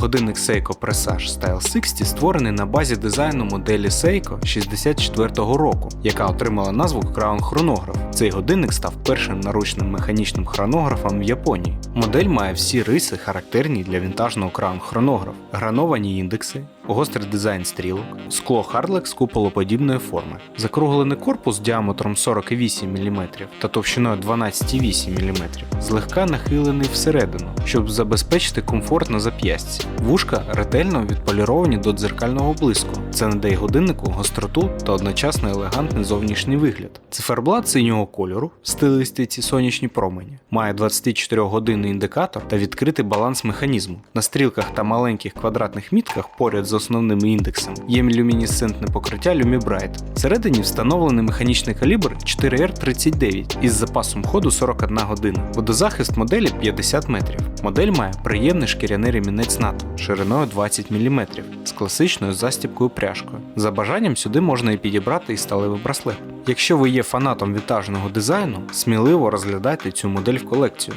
Годинник Seiko Presage Style 60 створений на базі дизайну моделі Seiko 64-го року, яка отримала назву Crown Chronograph. Цей годинник став першим наручним механічним хронографом в Японії. Модель має всі риси, характерні для вінтажного Crown Chronograph. грановані індекси, гострий дизайн стрілок, скло Hardlex куполоподібної форми, закруглений корпус діаметром 48 мм та товщиною 12,8 мм, злегка нахилений всередину, щоб забезпечити комфорт на зап'ястці. Вушка ретельно відполіровані до дзеркального блиску. Це надає годиннику гостроту та одночасно елегантний зовнішній вигляд. Циферблат синього кольору в стилістиці сонячні промені має 24-годинний індикатор та відкритий баланс механізму. На стрілках та маленьких квадратних мітках поряд з основним індексом є люмінесцентне покриття LumiBright. Всередині встановлений механічний калібр 4R39 із запасом ходу 41 година. Водозахист моделі 50 метрів. Модель має приємний шкіряний ремінець НАТО шириною 20 мм з класичною застібкою пряжкою. За бажанням сюди можна і підібрати і сталевий браслет. Якщо ви є фанатом вінтажного дизайну, сміливо розглядайте цю модель в колекцію.